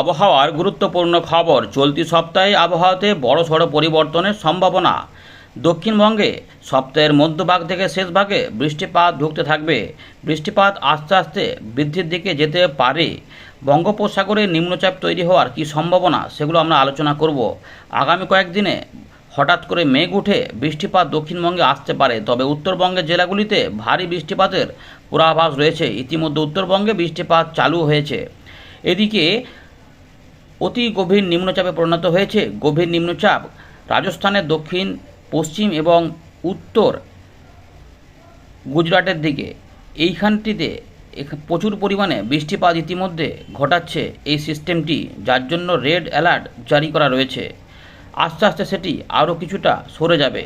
আবহাওয়ার গুরুত্বপূর্ণ খবর। চলতি সপ্তাহে আবহাওয়াতে বড় সড় পরিবর্তনের সম্ভাবনা। দক্ষিণবঙ্গে সপ্তাহের মধ্যভাগ থেকে শেষ ভাগে বৃষ্টিপাত ঢুকতে থাকবে। বৃষ্টিপাত আস্তে আস্তে বৃদ্ধির দিকে যেতে পারে। বঙ্গোপসাগরে নিম্নচাপ তৈরি হওয়ার কী সম্ভাবনা সেগুলো আমরা আলোচনা করব। আগামী কয়েকদিনে হঠাৎ করে মেঘ উঠে বৃষ্টিপাত দক্ষিণবঙ্গে আসতে পারে, তবে উত্তরবঙ্গের জেলাগুলিতে ভারী বৃষ্টিপাতের পূর্বাভাস রয়েছে। ইতিমধ্যে উত্তরবঙ্গে বৃষ্টিপাত চালু হয়েছে। এদিকে অতি গভীর নিম্নচাপে পরিণত হয়েছে। গভীর নিম্নচাপ রাজস্থানের দক্ষিণ, পশ্চিম এবং উত্তর গুজরাটের দিকে। এইখানটিতে প্রচুর পরিমাণে বৃষ্টিপাত ইতিমধ্যে ঘটাচ্ছে এই সিস্টেমটি, যার জন্য রেড অ্যালার্ট জারি করা রয়েছে। আস্তে আস্তে সেটি আরও কিছুটা সরে যাবে।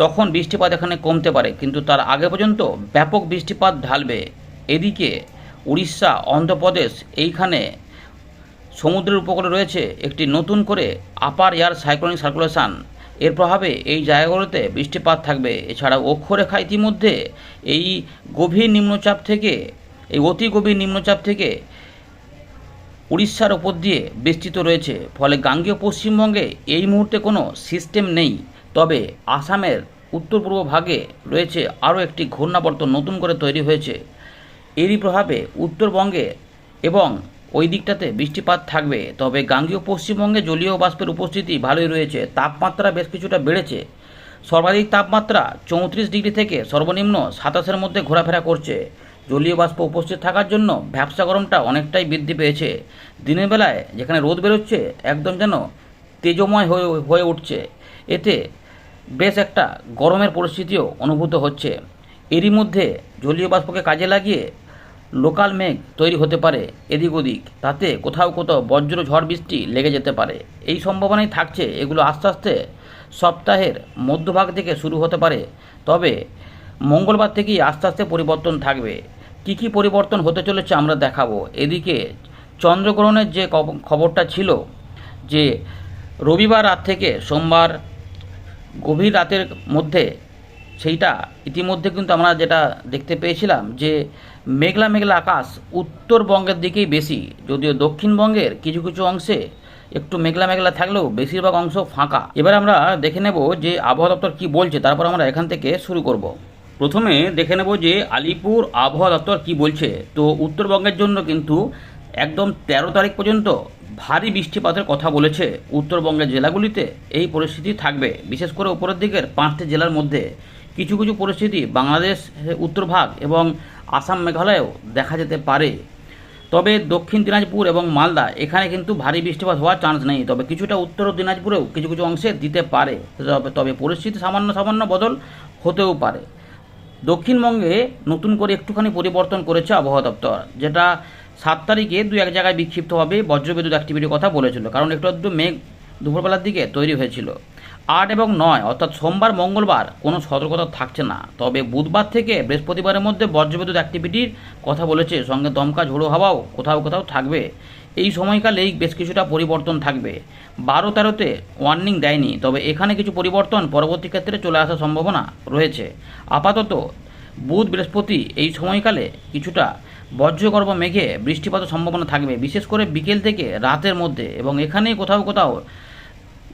তখন বৃষ্টিপাত এখানে কমতে পারে, কিন্তু তার আগে পর্যন্ত ব্যাপক বৃষ্টিপাত ঢালবে। এদিকে উড়িষ্যা, অন্ধ্রপ্রদেশ এইখানে সমুদ্রের উপকূলে রয়েছে একটি নতুন করে আপার এয়ার সাইক্লোনিক সার্কুলেশন। এর প্রভাবে এই জায়গাগুলোতে বৃষ্টিপাত থাকবে। এছাড়া অক্ষরেখা ইতিমধ্যে এই গভীর নিম্নচাপ থেকে, এই অতি গভীর নিম্নচাপ থেকে উড়িষ্যার ওপর দিয়ে বিস্তৃত রয়েছে। ফলে গাঙ্গেয় পশ্চিমবঙ্গে এই মুহূর্তে কোনো সিস্টেম নেই। তবে আসামের উত্তর পূর্ব ভাগে রয়েছে আরও একটি ঘূর্ণাবর্ত নতুন করে তৈরি হয়েছে। এরই প্রভাবে উত্তরবঙ্গে এবং ওই দিকটাতে বৃষ্টিপাত থাকবে, তবে গাঙ্গীয় পশ্চিমবঙ্গে জলীয় বাষ্পের উপস্থিতি ভালোই রয়েছে, তাপমাত্রা বেশ কিছুটা বেড়েছে। সর্বাধিক তাপমাত্রা চৌত্রিশ ডিগ্রি থেকে সর্বনিম্ন সাতাশের মধ্যে ঘোরাফেরা করছে। জলীয় বাষ্প উপস্থিত থাকার জন্য ভ্যাবসা গরমটা অনেকটাই বৃদ্ধি পেয়েছে। দিনের বেলায় যেখানে রোদ বেরোচ্ছে, একদম যেন তেজময় হয়ে হয়ে উঠছে। এতে বেশ একটা গরমের পরিস্থিতিও অনুভূত হচ্ছে। এরই মধ্যে জলীয় বাষ্পকে কাজে লাগিয়ে লোকাল মেঘ তৈরি হতে পারে এদিক ওদিক। তাতে কোথাও কোথাও বজ্র ঝড় বৃষ্টি লেগে যেতে পারে। এই সম্ভাবনাই থাকছে, এগুলো আস্তে আস্তে সপ্তাহের মধ্যভাগ থেকে শুরু হতে পারে। তবে মঙ্গলবার থেকেই আস্তে আস্তে পরিবর্তন থাকবে। কী কী পরিবর্তন হতে চলেছে আমরা দেখাবো। এদিকে চন্দ্রগ্রহণের যে খবরটা ছিল যে রবিবার রাত থেকে সোমবার গভীর রাতের মধ্যে সেইটা ইতিমধ্যে কিন্তু আমরা যেটা দেখতে পেয়েছিলাম যে মেঘলা মেঘলা আকাশ উত্তরবঙ্গের দিকেই বেশি, যদিও দক্ষিণবঙ্গের কিছু কিছু অংশে একটু মেঘলা মেঘলা থাকলেও বেশিরভাগ অংশ ফাঁকা। এবার আমরা দেখে নেব যে আবহাওয়া দপ্তর কী বলছে, তারপর আমরা এখান থেকে শুরু করব। প্রথমে দেখে নেব যে আলিপুর আবহাওয়া দপ্তর কী বলছে। তো উত্তরবঙ্গের জন্য কিন্তু একদম তেরো তারিখ পর্যন্ত ভারী বৃষ্টিপাতের কথা বলেছে উত্তরবঙ্গের জেলাগুলিতে। এই পরিস্থিতি থাকবে, বিশেষ করে উপরের দিকের পাঁচটি জেলার মধ্যে। কিছু কিছু পরিস্থিতি বাংলাদেশ, উত্তর ভাগ এবং আসাম মেঘালয়েও দেখা যেতে পারে। তবে দক্ষিণ দিনাজপুর এবং মালদা, এখানে কিন্তু ভারী বৃষ্টিপাত হওয়ার চান্স নেই। তবে কিছুটা উত্তর দিনাজপুরেও কিছু কিছু অংশে দিতে পারে। তবে তবে পরিস্থিতি সামান্য সামান্য বদল হতেও পারে। দক্ষিণবঙ্গে নতুন করে একটুখানি পরিবর্তন করেছে আবহাওয়া দপ্তর, যেটা সাত তারিখে দু এক জায়গায় বিক্ষিপ্তভাবে বজ্রবিদ্যুৎ অ্যাক্টিভিটির কথা বলেছিল। কারণ একটু একটু মেঘ দুপুরবেলার দিকে তৈরি হয়েছিল। আট এবং নয়, অর্থাৎ সোমবার, মঙ্গলবার কোনো সতর্কতা থাকছে না। তবে বুধবার থেকে বৃহস্পতিবারের মধ্যে বজ্রবিদ্যুৎ অ্যাক্টিভিটির কথা বলেছে। সঙ্গে দমকা ঝোড়ো হাওয়াও কোথাও কোথাও থাকবে। এই সময়কালেই বেশ কিছুটা পরিবর্তন থাকবে। বারো তেরোতে ওয়ার্নিং দেয়নি, তবে এখানে কিছু পরিবর্তন পরবর্তী ক্ষেত্রে চলে আসার সম্ভাবনা রয়েছে। আপাতত বুধ বৃহস্পতি এই সময়কালে কিছুটা বজ্রগর্ভ মেঘে বৃষ্টিপাতের সম্ভাবনা থাকবে। বিশেষ করে বিকেল থেকে রাতের মধ্যে এবং এখানেই কোথাও কোথাও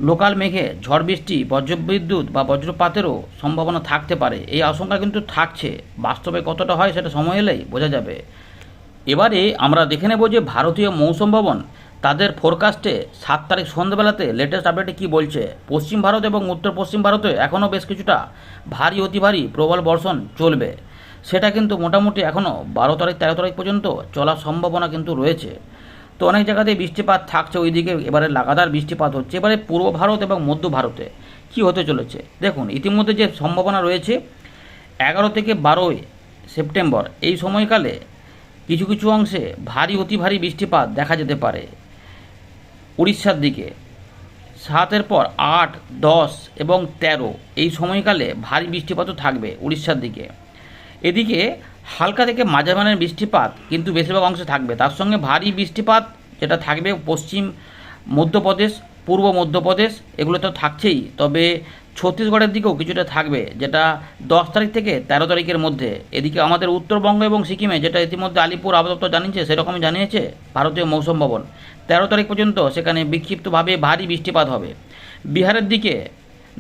লোকাল মেঘে ঝড় বৃষ্টি, বজ্রবিদ্যুৎ বা বজ্রপাতেরও সম্ভাবনা থাকতে পারে। এই আশঙ্কা কিন্তু থাকছে। বাস্তবে কতটা হয় সেটা সময় এলেই বোঝা যাবে। এবারে আমরা দেখে নেব যে ভারতীয় মৌসুম ভবন, তাদের ফোরকাস্টে সাত তারিখ সন্ধ্যাবেলাতে লেটেস্ট আপডেটে কী বলছে। পশ্চিম ভারত এবং উত্তর পশ্চিম ভারতে এখনও বেশ কিছুটা ভারী, অতি ভারী প্রবল বর্ষণ চলবে। সেটা কিন্তু মোটামুটি এখনও বারো তারিখ, তেরো তারিখ পর্যন্ত চলার সম্ভাবনা কিন্তু রয়েছে। তো অনেক জায়গাতেই বৃষ্টিপাত থাকছে, ওইদিকে এবারে লাগাতার বৃষ্টিপাত হচ্ছে। এবারে পূর্ব ভারত এবং মধ্য ভারতে কী হতে চলেছে? দেখুন, ইতিমধ্যে যে সম্ভাবনা রয়েছে, এগারো থেকে বারোই সেপ্টেম্বর, এই সময়কালে কিছু কিছু অংশে ভারী, অতি ভারী বৃষ্টিপাত দেখা যেতে পারে উড়িষ্যার দিকে। সাতের পর আট, দশ এবং তেরো, এই সময়কালে ভারী বৃষ্টিপাতও থাকবে উড়িষ্যার দিকে। এদিকে হালকা থেকে মাঝামানের বৃষ্টিপাত কিন্তু বেশিরভাগ অংশে থাকবে। তার সঙ্গে ভারী বৃষ্টিপাত যেটা থাকবে পশ্চিম মধ্যপ্রদেশ, পূর্ব মধ্যপ্রদেশ, এগুলো তো থাকছেই। তবে ছত্তিশগড়ের দিকেও কিছুটা থাকবে, যেটা দশ তারিখ থেকে তেরো তারিখের মধ্যে। এদিকে আমাদের উত্তরবঙ্গ এবং সিকিমে, যেটা ইতিমধ্যে আলিপুর আবহাওয়া দপ্তর জানিয়েছে, সেরকমই জানিয়েছে ভারতীয় মৌসুম ভবন। তেরো তারিখ পর্যন্ত সেখানে বিক্ষিপ্তভাবে ভারী বৃষ্টিপাত হবে। বিহারের দিকে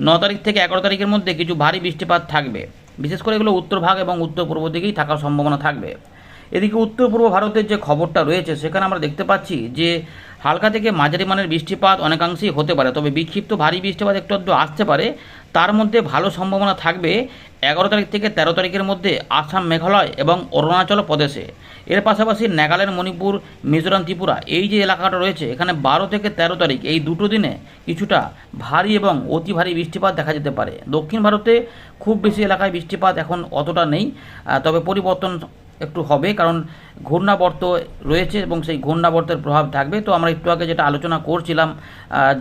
ন তারিখ থেকে এগারো তারিখের মধ্যে কিছু ভারী বৃষ্টিপাত থাকবে। বিশেষ করে এগুলো উত্তর ভাগ এবং উত্তর পূর্ব দিকেই থাকার সম্ভাবনা থাকবে। এদিকে উত্তর পূর্ব ভারতের যে খবরটা রয়েছে, সেখানে আমরা দেখতে পাচ্ছি যে হালকা থেকে মাঝারি মানের বৃষ্টিপাত অনেকাংশেই হতে পারে। তবে বিক্ষিপ্ত ভারী বৃষ্টিপাত একটু একটু আসতে পারে। তার মধ্যে ভালো সম্ভাবনা থাকবে এগারো তারিখ থেকে তেরো তারিখের মধ্যে আসাম, মেঘালয় এবং অরুণাচল প্রদেশে। এর পাশাপাশি নাগাল্যান্ড, মণিপুর, মিজোরাম, ত্রিপুরা এই যে এলাকাটা রয়েছে, এখানে বারো থেকে তেরো তারিখ এই দুটো দিনে কিছুটা ভারী এবং অতি ভারী বৃষ্টিপাত দেখা যেতে পারে। দক্ষিণ ভারতে খুব বেশি এলাকায় বৃষ্টিপাত এখন অতটা নেই। তবে পরিবর্তন একটু হবে, কারণ ঘূর্ণাবর্ত রয়েছে এবং সেই ঘূর্ণাবর্তের প্রভাব থাকবে। তো আমরা একটু আগে যেটা আলোচনা করছিলাম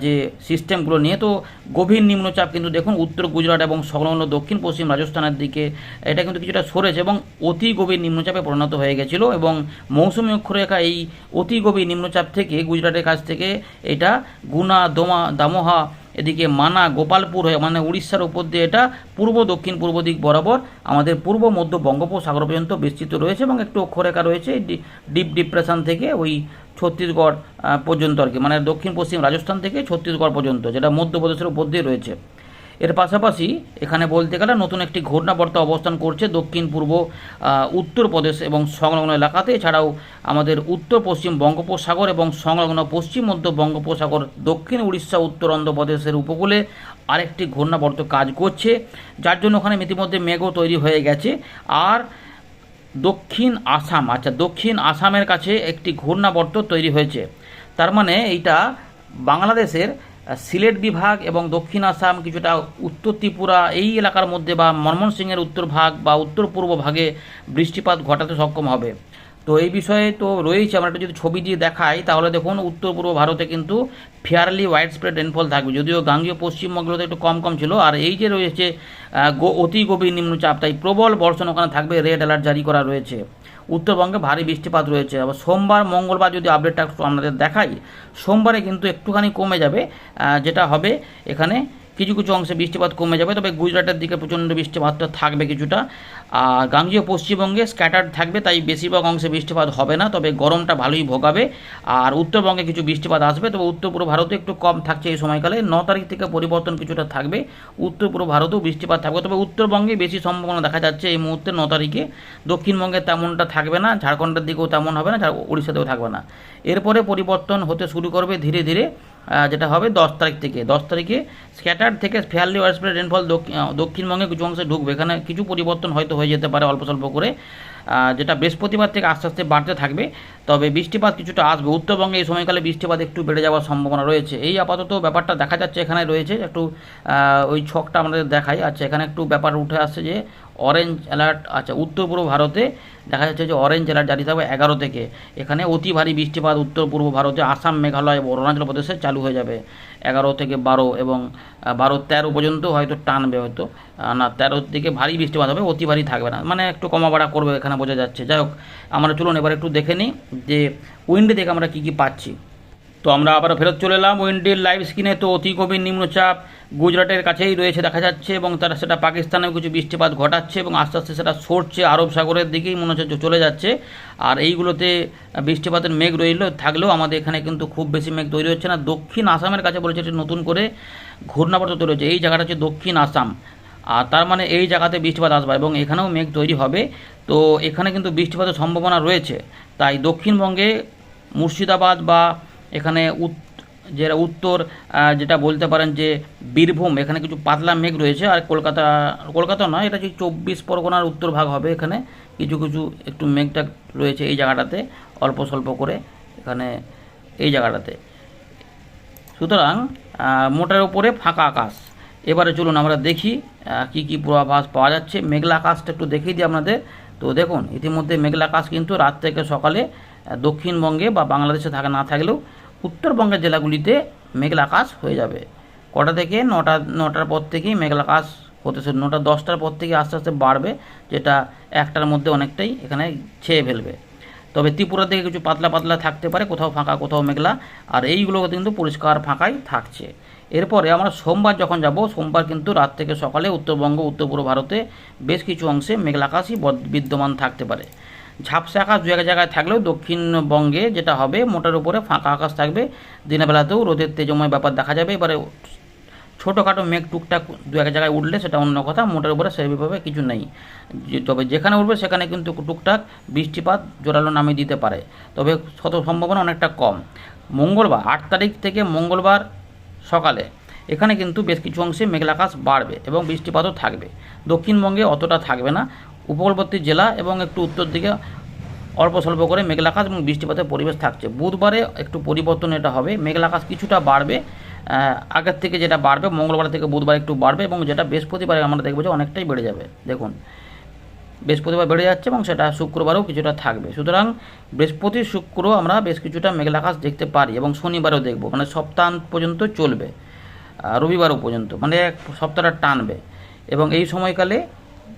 যে সিস্টেমগুলো নিয়ে, তো গভীর নিম্নচাপ কিন্তু দেখুন উত্তর গুজরাট এবং সংলগ্ন দক্ষিণ পশ্চিম রাজস্থানের দিকে এটা কিন্তু কিছুটা সরেছে এবং অতি গভীর নিম্নচাপে পরিণত হয়ে গেছিল এবং মৌসুমি অক্ষরেখা এই অতি গভীর নিম্নচাপ থেকে গুজরাটের কাছ থেকে এটা গুনা, দোমা, দামোহা এদিকে মানা গোপালপুর হয়ে মানে উড়িষ্যার উপর দিয়ে এটা পূর্ব, দক্ষিণ, পূর্ব দিক বরাবর, আমাদের পূর্ব, মধ্য বঙ্গোপসাগর পর্যন্ত বিস্তৃত রয়েছে এবং একটু অক্ষরেখা রয়েছে ডিপ ডিপ্রেশন থেকে ওই ছত্তিশগড় পর্যন্ত আর কি মানে দক্ষিণ, পশ্চিম রাজস্থান থেকে ছত্তিশগড় পর্যন্ত, যেটা মধ্যপ্রদেশের উপর দিয়ে রয়েছে। এর পাশাপাশি এখানে বলতে গেলে নতুন একটি ঘূর্ণাবর্ত অবস্থান করছে দক্ষিণ, পূর্ব উত্তরপ্রদেশ এবং সংলগ্ন এলাকাতে। এছাড়াও আমাদের উত্তর, পশ্চিম বঙ্গোপসাগর এবং সংলগ্ন পশ্চিম, মধ্য বঙ্গোপসাগর, দক্ষিণ উড়িষ্যা, উত্তর অন্ধ্রপ্রদেশের উপকূলে আরেকটি ঘূর্ণাবর্ত কাজ করছে, যার জন্য ওখানে ইতিমধ্যে মেঘও তৈরি হয়ে গেছে। আর দক্ষিণ আসাম আচ্ছা দক্ষিণ আসামের কাছে একটি ঘূর্ণাবর্ত তৈরি হয়েছে। তার মানে এইটা বাংলাদেশের সিলেট বিভাগ এবং দক্ষিণ আসাম কিছুটা উত্তর ত্রিপুরা এই এলাকার মধ্যে বা ময়মনসিংহের উত্তর ভাগ বা উত্তর পূর্ব ভাগে বৃষ্টিপাত ঘটাতে সক্ষম হবে। তো এই বিষয়ে তো রয়েছে, আমরা একটু যদি ছবি দিয়ে দেখাই, তাহলে দেখুন উত্তর পূর্ব ভারতে কিন্তু ফেয়ারলি ওয়াইড স্প্রেড রেনফল থাকবে। যদিও গাঙ্গীয় পশ্চিমবঙ্গগুলোতে একটু কম কম ছিল, আর এই যে রয়েছে অতি গভীর নিম্নচাপ, তাই প্রবল বর্ষণ ওখানে থাকবে রেড অ্যালার্ট জারি করা রয়েছে। উত্তরবঙ্গে ভারী বৃষ্টিপাত রয়েছে। আবার সোমবার, মঙ্গলবার যদি আপডেটটা একটু আপনাদের দেখাই, সোমবারে কিন্তু একটুখানি কমে যাবে যেটা হবে এখানে কিছু কিছু অংশে বৃষ্টিপাত কমে যাবে, তবে গুজরাটের দিকে প্রচণ্ড বৃষ্টিপাতটা থাকবে কিছুটা। আর গাঙ্গীয় পশ্চিমবঙ্গে স্ক্যাটার্ড থাকবে, তাই বেশিরভাগ অংশে বৃষ্টিপাত হবে না, তবে গরমটা ভালোই ভোগাবে। আর উত্তরবঙ্গে কিছু বৃষ্টিপাত আসবে, তবে উত্তর পূর্ব ভারতে একটু কম থাকছে এই সময়কালে। ন তারিখ থেকে পরিবর্তন কিছুটা থাকবে, উত্তর পূর্ব ভারতেও বৃষ্টিপাত থাকবে, তবে উত্তরবঙ্গে বেশি সম্ভাবনা দেখা যাচ্ছে এই মুহূর্তে ন তারিখে। দক্ষিণবঙ্গে তেমনটা থাকবে না, ঝাড়খণ্ডের দিকেও তেমন হবে না উড়িষ্যাতেও থাকবে না। এরপরে পরিবর্তন হতে শুরু করবে ধীরে ধীরে। যেটা হবে দশ তারিখ থেকে। দশ তারিখে স্ক্যাটার থেকে ফেয়ারলি ওয়ার্সপ্রেড রেনফল দক্ষিণবঙ্গে কিছু অংশে ঢুকবে। এখানে কিছু পরিবর্তন হয়তো হয়ে যেতে পারে অল্প স্বল্প করে। যেটা বৃহস্পতিবার থেকে আস্তে আস্তে বাড়তে থাকবে। তবে বৃষ্টিপাত কিছুটা আসবে। উত্তরবঙ্গে এই সময়কালে বৃষ্টিপাত একটু বেড়ে যাওয়ার সম্ভাবনা রয়েছে। এই আপাতত ব্যাপারটা দেখা যাচ্ছে এখানে রয়েছে। একটু ওই ছকটা আমাদের দেখাই। আচ্ছা এখানে একটু ব্যাপার উঠে আসছে যে অরেঞ্জ অ্যালার্ট আচ্ছা উত্তর পূর্ব ভারতে দেখা যাচ্ছে যে অরেঞ্জ অ্যালার্ট জারি থাকবে এগারো থেকে। এখানে অতি ভারী বৃষ্টিপাত উত্তর পূর্ব ভারতে, আসাম, মেঘালয় এবং অরুণাচল প্রদেশে চালু হয়ে যাবে। এগারো থেকে বারো এবং বারো তেরো পর্যন্ত হয়তো টানবে হয়তো। না তেরোর দিকে ভারী বৃষ্টিপাত হবে, অতি ভারী থাকবে না। মানে একটু কমা বাড়া করবে এখানে বোঝা যাচ্ছে। যাই হোক, আমরা চলুন এবার একটু দেখে নিই যে উইন্ডে থেকে আমরা কী কী পাচ্ছি। তো আমরা আবার ফেরত চলে এলাম উইন্ডের লাইভ স্ক্রিনে তো অতি গভীর নিম্নচাপ গুজরাটের কাছেই রয়েছে, দেখা যাচ্ছে, এবং তারা সেটা পাকিস্তানেও কিছু বৃষ্টিপাত ঘটাচ্ছে, এবং আস্তে আস্তে সেটা সরছে আরব সাগরের দিকেই, মনে হচ্ছে চলে যাচ্ছে। আর এইগুলোতে বৃষ্টিপাতের মেঘ রইল, থাকলেও আমাদের এখানে কিন্তু খুব বেশি মেঘ তৈরি হচ্ছে না। দক্ষিণ আসামের কাছে বলেছে এটি নতুন করে ঘূর্ণাবর্ত তৈরি হচ্ছে, এই জায়গাটা হচ্ছে দক্ষিণ আসাম। আর তার মানে এই জায়গাতে বৃষ্টিপাত আসবে, এবং এখানেও মেঘ তৈরি হবে। তো এখানে কিন্তু বৃষ্টিপাতের সম্ভাবনা রয়েছে। তাই দক্ষিণবঙ্গে মুর্শিদাবাদ বা এখানে যেটা উত্তর যেটা বলতে পারেন যে বীরভূম, এখানে কিছু পাতলা মেঘ রয়েছে আর কলকাতা কলকাতা নয়, এটা হচ্ছে চব্বিশ পরগনার উত্তর ভাগ হবে এখানে। কিছু কিছু একটু মেঘটা রয়েছে এই জায়গাটাতে, অল্প স্বল্প করে এখানে এই জায়গাটাতে। সুতরাং মোটার উপরে ফাঁকা আকাশ। এবারে চলুন আমরা দেখি কি কি পূর্বাভাস পাওয়া যাচ্ছে। মেঘলা আকাশটা একটু দেখিয়ে দিই আপনাদের। তো দেখুন, ইতিমধ্যে মেঘলা আকাশ কিন্তু রাত থেকে সকালে দক্ষিণবঙ্গে বা বাংলাদেশে থাকা, না থাকলেও উত্তরবঙ্গের জেলাগুলিতে মেঘলা আকাশ হয়ে যাবে। কটা থেকে? নটা, নটার পর থেকেই মেঘলা আকাশ হতে শুরু, নটা দশটার পর থেকে আস্তে আস্তে বাড়বে, যেটা একটার মধ্যে অনেকটাই এখানে ছেয়ে ফেলবে। তবে ত্রিপুরা থেকে কিছু পাতলা পাতলা থাকতে পারে, কোথাও ফাঁকা, কোথাও মেঘলা, আর এইগুলো কিন্তু পরিষ্কার ফাঁকাই থাকছে। এরপরে আমরা সোমবার যখন যাব, সোমবার কিন্তু রাত থেকে সকালে উত্তরবঙ্গ, উত্তর পূর্ব ভারতে বেশ কিছু অংশে মেঘলা আকাশই বদ- বিদ্যমান থাকতে পারে। ঝাপসা আকাশ দু এক জায়গায় থাকলেও দক্ষিণবঙ্গে যেটা হবে, মোটার উপরে ফাঁকা আকাশ থাকবে। দিনের বেলাতেও রোদের তেজময় ব্যাপার দেখা যাবে। এবারে ছোটোখাটো মেঘ টুকটাক দু এক জায়গায় উঠলে সেটা অন্য কথা, মোটের উপরে সেইভাবে কিছু নেই। তবে যেখানে উঠবে সেখানে কিন্তু টুকটাক বৃষ্টিপাত জোরালো নামিয়ে দিতে পারে। তবে শত সম্ভাবনা অনেকটা কম। মঙ্গলবার, আট তারিখ থেকে মঙ্গলবার সকালে এখানে কিন্তু বেশ কিছু অংশে মেঘলাকাশ বাড়বে এবং বৃষ্টিপাতও থাকবে। দক্ষিণবঙ্গে অতটা থাকবে না। উপকূলবর্তী জেলা এবং একটু উত্তর দিকে অল্প স্বল্প করে মেঘলাকাশ এবং বৃষ্টিপাতের পরিবেশ থাকছে। বুধবারে একটু পরিবর্তন এটা হবে। মেঘলাকাশ কিছুটা বাড়বে আগের থেকে যেটা বাড়বে, মঙ্গলবার থেকে বুধবার একটু বাড়বে এবং যেটা বৃহস্পতিবারে আমরা দেখব যে অনেকটাই বেড়ে যাবে। দেখুন, বৃহস্পতিবার বেড়ে যাচ্ছে এবং সেটা শুক্রবারেও কিছুটা থাকবে। সুতরাং বৃহস্পতি, শুক্র আমরা বেশ কিছুটা মেঘলাকাশ দেখতে পারি এবং শনিবারও দেখব। মানে সপ্তাহ পর্যন্ত চলবে রবিবারও পর্যন্ত মানে সপ্তাহটা টানবে। এবং এই সময়কালে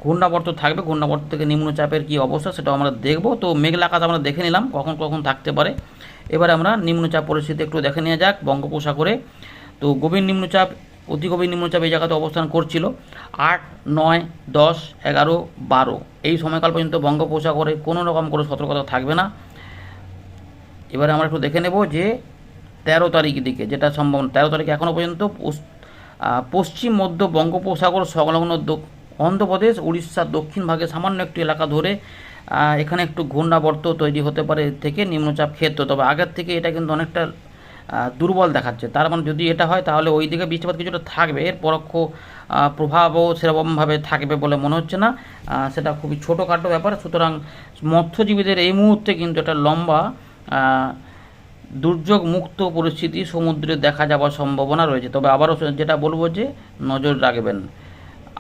ঘূর্ণাবর্ত থাকবে, ঘূর্ণাবর্ত থেকে নিম্নচাপের কী অবস্থা সেটাও আমরা দেখব। তো মেঘলা আকাশ আমরা দেখে নিলাম, কখন কখন থাকতে পারে। এবারে আমরা নিম্নচাপ পরিস্থিতি একটু দেখে নেওয়া যাক বঙ্গোপসাগরে। তো গভীর নিম্নচাপ, অতি গভীর নিম্নচাপ এই জায়গাতে অবস্থান করছিল। আট, নয়, দশ, এগারো, বারো। এই সময়কাল পর্যন্ত বঙ্গোপসাগরে কোনো রকম কোনো সতর্কতা থাকবে না। এবারে আমরা একটু দেখে নেব যে তেরো তারিখ দিকে যেটা সম্ভব, তেরো তারিখ এখনও পর্যন্ত পশ্চিম মধ্য বঙ্গোপসাগর সংলগ্ন অন্ধ্রপ্রদেশ, উড়িষ্যার দক্ষিণ ভাগে সামান্য একটু এলাকা ধরে এখানে একটু ঘূর্ণাবর্ত তৈরি হতে পারে থেকে নিম্নচাপ ক্ষেত্র। তবে আগের থেকে এটা কিন্তু অনেকটা দুর্বল দেখাচ্ছে। তার মানে যদি এটা হয়, তাহলে ওই দিকে বৃষ্টিপাত কিছুটা থাকবে। এর পরোক্ষ প্রভাবও সেরকমভাবে থাকবে বলে মনে হচ্ছে না। সেটা খুবই ছোটোখাটো ব্যাপার। সুতরাং মৎস্যজীবীদের এই মুহূর্তে কিন্তু একটা লম্বা দুর্যোগ মুক্ত পরিস্থিতি সমুদ্রে দেখা যাওয়ার সম্ভাবনা রয়েছে। তবে আবারও যেটা বলব যে, নজর রাখবেন।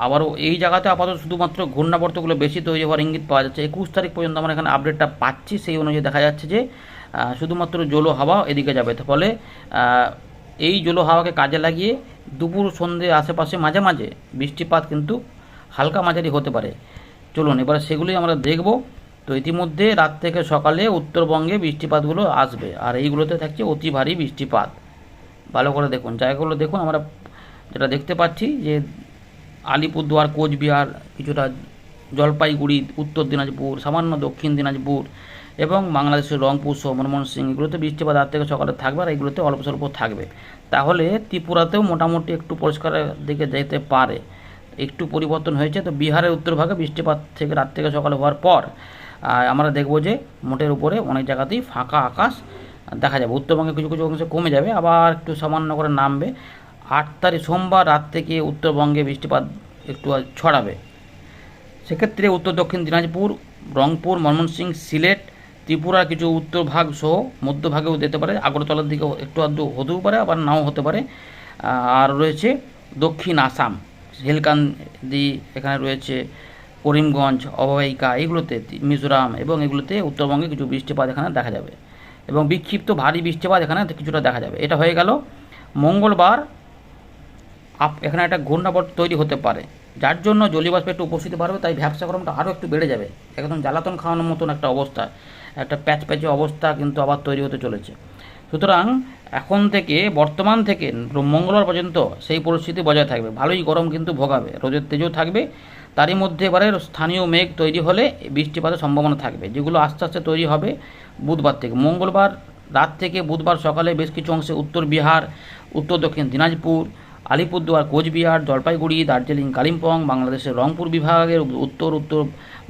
আবারও এই জায়গাতে আপাতত শুধুমাত্র ঘূর্ণাবর্তগুলো বেশি তৈরি হওয়ার ইঙ্গিত পাওয়া যাচ্ছে। একুশ তারিখ পর্যন্ত আমরা এখানে আপডেটটা পাচ্ছি, সেই অনুযায়ী দেখা যাচ্ছে যে শুধুমাত্র জলো হাওয়া এদিকে যাবে। ফলে এই জলো হাওয়াকে কাজে লাগিয়ে দুপুর সন্ধ্যে আশেপাশে মাঝে মাঝে বৃষ্টিপাত কিন্তু হালকা মাঝারি হতে পারে। চলুন, এবার সেগুলি আমরা দেখব। তো ইতিমধ্যে রাত থেকে সকালে উত্তরবঙ্গে বৃষ্টিপাতগুলো আসবে, আর এইগুলোতে থাকছে অতি ভারী বৃষ্টিপাত। ভালো করে দেখুন, জায়গাগুলো দেখুন, আমরা যেটা দেখতে পাচ্ছি যে আলিপুরদুয়ার, কোচবিহার, কিছুটা জলপাইগুড়ি, উত্তর দিনাজপুর, সামান্য দক্ষিণ দিনাজপুর এবং বাংলাদেশের রংপুর, সহ ময়মনসিং এগুলোতে বৃষ্টিপাত রাত থেকে সকালে থাকবে আর এগুলোতে অল্প স্বল্প থাকবে। তাহলে ত্রিপুরাতেও মোটামুটি একটু পরিষ্কারের দিকে যেতে পারে। একটু পরিবর্তন হয়েছে। তো বিহারের উত্তরভাগে বৃষ্টিপাত থেকে রাত থেকে সকালে হওয়ার পর আমরা দেখব যে মোটের উপরে অনেক জায়গাতেই ফাঁকা আকাশ দেখা যাবে। উত্তরবঙ্গে কিছু কিছু অংশে কমে যাবে, আবার একটু সামান্য করে নামবে। আট তারিখ সোমবার রাত থেকে উত্তরবঙ্গে বৃষ্টিপাত একটু ছড়াবে। সেক্ষেত্রে উত্তর দক্ষিণ দিনাজপুর, রংপুর, ময়মনসিংহ, সিলেট, ত্রিপুরার কিছু উত্তর ভাগ সহ মধ্যভাগেও যেতে পারে। আগরতলার দিকে একটু আধটু হতেও পারে, আবার নাও হতে পারে। আর রয়েছে দক্ষিণ আসাম, হেলকান্দি, এখানে রয়েছে করিমগঞ্জ, অববাহিকা, এগুলোতে মিজোরাম এবং এগুলোতে উত্তরবঙ্গে কিছু বৃষ্টিপাত এখানে দেখা যাবে। এবং বিক্ষিপ্ত ভারী বৃষ্টিপাত এখানে কিছুটা দেখা যাবে। এটা হয়ে গেল মঙ্গলবার আপ এখানে একটা ঘূর্ণাবর্ত তৈরি হতে পারে। যার জন্য জলীয়বাষ্প একটু উপস্থিতি বাড়বে, তাই ব্যবসা গরমটা আরও একটু বেড়ে যাবে। একদম জ্বালাতন খাওয়ানোর মতন একটা অবস্থা, একটা প্যাচ প্যাচে অবস্থা কিন্তু আবার তৈরি হতে চলেছে। সুতরাং এখন থেকে, বর্তমান থেকে, মঙ্গলবার পর্যন্ত সেই পরিস্থিতি বজায় থাকবে। ভালোই গরম কিন্তু ভোগাবে, রোদের তেজও থাকবে। তারই মধ্যে এবারে স্থানীয় মেঘ তৈরি হলে বৃষ্টিপাতের সম্ভাবনা থাকবে, যেগুলো আস্তে আস্তে তৈরি হবে বুধবার থেকে। মঙ্গলবার রাত থেকে বুধবার সকালে বেশ কিছু অংশে উত্তর বিহার, উত্তর দক্ষিণ দিনাজপুর আলিপুরদুয়ার, কোচবিহার, জলপাইগুড়ি, দার্জিলিং, কালিম্পং, বাংলাদেশের রংপুর বিভাগের উত্তর উত্তর,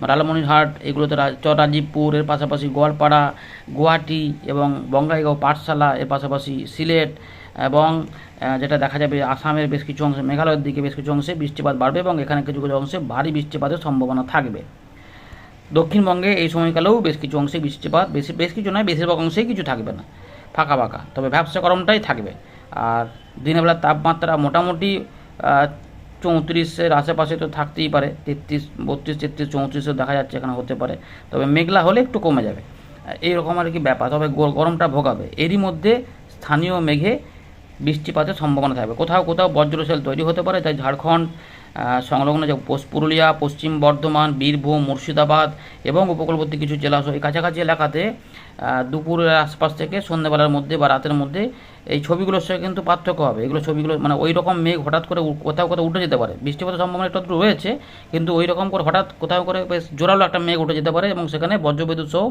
লালমনিরহাট, এগুলোতে রা- চর রাজীবপুর এর পাশাপাশি গোয়ালপাড়া, গুয়াহাটি এবং বঙ্গাইগাঁও পাঠশালা, এর পাশাপাশি সিলেট এবং যেটা দেখা যাবে আসামের বেশ কিছু অংশে, মেঘালয়ের দিকে বেশ কিছু অংশে বৃষ্টিপাত বাড়বে এবং এখানে কিছু কিছু অংশে ভারী বৃষ্টিপাতের সম্ভাবনা থাকবে। দক্ষিণবঙ্গে এই সময়কালেও বেশ কিছু অংশে বৃষ্টিপাত, বেশি, বেশ কিছু নয়, বেশিরভাগ অংশেই কিছু থাকবে না, ফাঁকা ফাঁকা। তবে ব্যবসা গরমটাই থাকবে। আর দিনের বেলা তাপমাত্রা মোটামুটি চৌত্রিশের আশেপাশে তো থাকতেই পারে, তেত্রিশ, বত্রিশ, তেত্রিশ, চৌত্রিশও দেখা যাচ্ছে এখানে হতে পারে। তবে মেঘলা হলে একটু কমে যাবে। এইরকম আর কি ব্যাপার। তবে গরমটা ভোগাবে। এরই মধ্যে স্থানীয় মেঘে বৃষ্টিপাতের সম্ভাবনা থাকবে। কোথাও কোথাও বজ্রশেল তৈরি হতে পারে, তাই ঝাড়খণ্ড সংলগ্ন যে পুরুলিয়া, পশ্চিম বর্ধমান, বীরভূম, মুর্শিদাবাদ এবং উপকূলবর্তী কিছু জেলা এই কাছাকাছি এলাকাতে দুপুরের আশপাশ থেকে সন্ধ্যাবেলার মধ্যে বা রাতের মধ্যে এই ছবিগুলোর সঙ্গে কিন্তু পার্থক্য হবে। এগুলো ছবিগুলো মানে ওই রকম মেঘ হঠাৎ করে কোথাও কোথাও উঠে যেতে পারে। বৃষ্টিপাতের সম্ভাবনা একটু রয়েছে, কিন্তু ওই রকম করে হঠাৎ কোথাও করে বেশ জোরালো একটা মেঘ উঠে যেতে পারে এবং সেখানে বজ্রবিদ্যুৎ সহ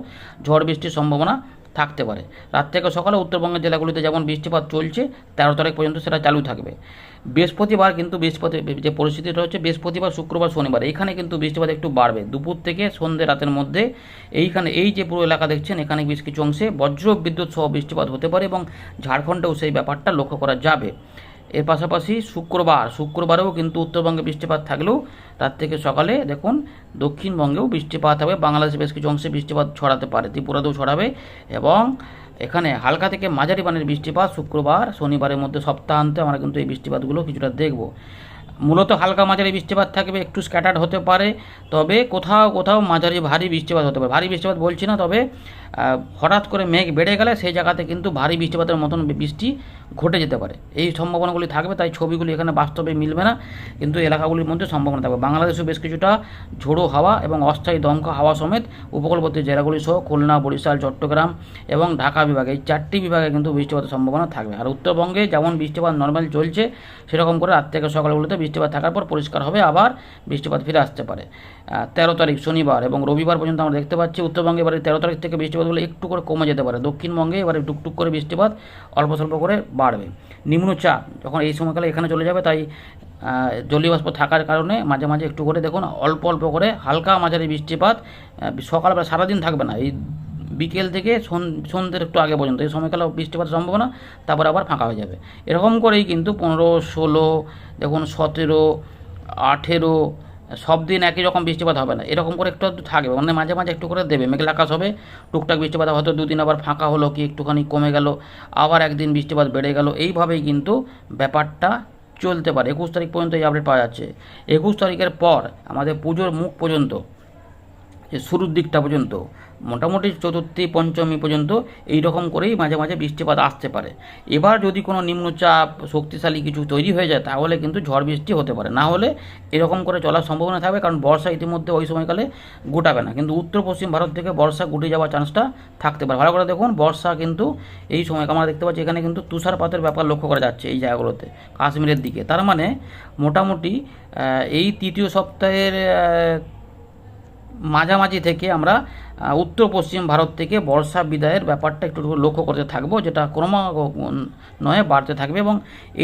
ঝড় বৃষ্টির সম্ভাবনা থাকতে পারে। রাত থেকে সকালে উত্তরবঙ্গের জেলাগুলিতে যেমন বৃষ্টিপাত চলছে, তেরো তারিখ পর্যন্ত সেটা চালু থাকবে। বৃহস্পতিবার কিন্তু বৃহস্পতি যে পরিস্থিতিটা হচ্ছে বৃহস্পতিবার, শুক্রবার, শনিবার। এখানে কিন্তু বৃষ্টিপাত একটু বাড়বে। দুপুর থেকে সন্ধ্যে রাতের মধ্যে এইখানে এই যে পুরো এলাকা দেখছেন, এখানে বেশ কিছু অংশে বজ্র বিদ্যুৎ সহ বৃষ্টিপাত হতে পারে এবং ঝাড়খণ্ডেও সেই ব্যাপারটা লক্ষ্য করা যাবে। এর পাশাপাশি শুক্রবার শুক্রবারেও কিন্তু উত্তরবঙ্গে বৃষ্টিপাত থাকলেও রাত থেকে সকালে দেখুন দক্ষিণবঙ্গেও বৃষ্টিপাত হবে। বাংলাদেশে বেশ কিছু অংশে বৃষ্টিপাত ছড়াতে পারে, ত্রিপুরাতেও ছড়াবে এবং এখানে হালকা থেকে মাঝারি মানের বৃষ্টিপাত শুক্রবার, শনিবারের মধ্যে সপ্তাহান্তে আমরা কিন্তু এই বৃষ্টিপাতগুলো কিছুটা দেখব। মূলত হালকা মাঝারি বৃষ্টিপাত থাকবে, একটু স্ক্যাটার্ড হতে পারে, তবে কোথাও কোথাও মাঝারি ভারী বৃষ্টিপাত হতে পারে। ভারী বৃষ্টিপাত বলছি না, তবে হঠাৎ করে মেঘ বেড়ে গেলে সেই জায়গাতে কিন্তু ভারী বৃষ্টিপাতের মতন বৃষ্টি ঘটে যেতে পারে। এই সম্ভাবনাগুলি থাকবে, তাই ছবিগুলি এখানে বাস্তবে মিলবে না, কিন্তু এলাকাগুলির মধ্যে সম্ভাবনা থাকবে। বাংলাদেশেও বেশ কিছুটা ঝোড়ো হাওয়া এবং অস্থায়ী দমকা হাওয়া সমেত উপকূলবর্তী জেলাগুলি সহ খুলনা, বরিশাল, চট্টগ্রাম এবং ঢাকা বিভাগে, এই চারটি বিভাগে কিন্তু বৃষ্টিপাতের সম্ভাবনা থাকবে। আর উত্তরবঙ্গে যেমন বৃষ্টিপাত নর্মাল চলছে, সেরকম করে রাত থেকে সকালগুলোতে বৃষ্টিপাত থাকার পর পরিষ্কার হবে আবার বৃষ্টিপাত ফিরে আসতে পারে। তেরো তারিখ শনিবার এবং রবিবার পর্যন্ত আমরা দেখতে পাচ্ছি উত্তরবঙ্গে এবারে তেরো তারিখ থেকে বৃষ্টিপাতগুলো একটু করে কমে যেতে পারে। দক্ষিণবঙ্গে এবারে টুকটুক করে বৃষ্টিপাত অল্প স্বল্প করে বাড়বে। নিম্নচাপ যখন এই সময়কালে এখানে চলে যাবে তাই আহ, জলীয় বাষ্প থাকার কারণে মাঝে মাঝে একটু করে দেখুন অল্প অল্প করে হালকা মাঝারি বৃষ্টিপাত সকালবেলা সারাদিন থাকবে না। এই বিকেল থেকে সন- সন্ধ্যের একটু আগে পর্যন্ত। এই সময়কালে বৃষ্টিপাতের সম্ভাবনা, তারপর আবার ফাঁকা হয়ে যাবে। এরকম করেই কিন্তু পনেরো, ষোলো, দেখুন সতেরো, আঠেরো, সব দিন একই রকম বৃষ্টিপাত হবে না। এরকম করে একটু থাকবে। মানে মাঝে মাঝে একটু করে দেবে। মেঘলা আকাশ হবে, টুকটাক বৃষ্টিপাত হয়তো দুদিন আবার ফাঁকা হলো কি একটুখানি কমে গেল, আবার একদিন বৃষ্টিপাত বেড়ে গেল। এইভাবেই কিন্তু ব্যাপারটা চলতে পারে। একুশ তারিখ পর্যন্ত এই আপডেট পাওয়া যাচ্ছে। একুশ তারিখের পর আমাদের পুজোর মুখ পর্যন্ত যে শুরুর দিকটা পর্যন্ত। মোটামুটি চতুর্থী, পঞ্চমী পর্যন্ত এই রকম করেই মাঝে মাঝে বৃষ্টিপাত আসতে পারে। এবার যদি কোনো নিম্নচাপ, শক্তিশালী কিছু তৈরি হয়ে যায়, তাহলে কিন্তু ঝড় বৃষ্টি হতে পারে। না হলে এরকম করে চলার সম্ভাবনা থাকবে, কারণ বর্ষা ইতিমধ্যে ওই সময়কালে গোটাবে না। কিন্তু উত্তর পশ্চিম ভারত থেকে বর্ষা গুটে যাওয়ার চান্সটা থাকতে পারে। ভালো করে দেখুন, বর্ষা কিন্তু এই সময়, আমরা দেখতে পাচ্ছি এখানে কিন্তু তুষারপাতের ব্যাপার লক্ষ্য করা যাচ্ছে এই জায়গাগুলোতে, কাশ্মীরের দিকে। তার মানে মোটামুটি এই তৃতীয় সপ্তাহের মাঝামাঝি থেকে আমরা উত্তর পশ্চিম ভারত থেকে বর্ষা বিদায়ের ব্যাপারটা একটু লক্ষ্য করতে থাকব, যেটা ক্রমান্বয়ে বাড়তে থাকবে এবং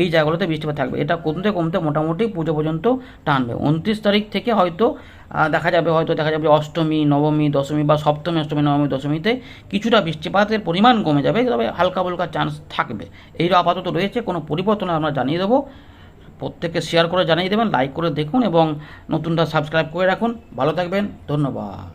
এই জায়গাগুলোতে বৃষ্টিপাত থাকবে। এটা কমতে কমতে মোটামুটি পুজো পর্যন্ত টানবে। উনত্রিশ তারিখ থেকে হয়তো দেখা যাবে, হয়তো দেখা যাবে অষ্টমী, নবমী, দশমী বা সপ্তমী, অষ্টমী, নবমী, দশমীতে কিছুটা বৃষ্টিপাতের পরিমাণ কমে যাবে, তবে হালকা ফুলকা চান্স থাকবে। এই আপাতত রয়েছে, কোনো পরিবর্তন আমরা জানিয়ে দেবো। প্রত্যেককে শেয়ার করে জানিয়ে দেবেন লাইক করে দেখুন এবং নতুনটা সাবস্ক্রাইব করে রাখুন। ভালো থাকবেন, ধন্যবাদ।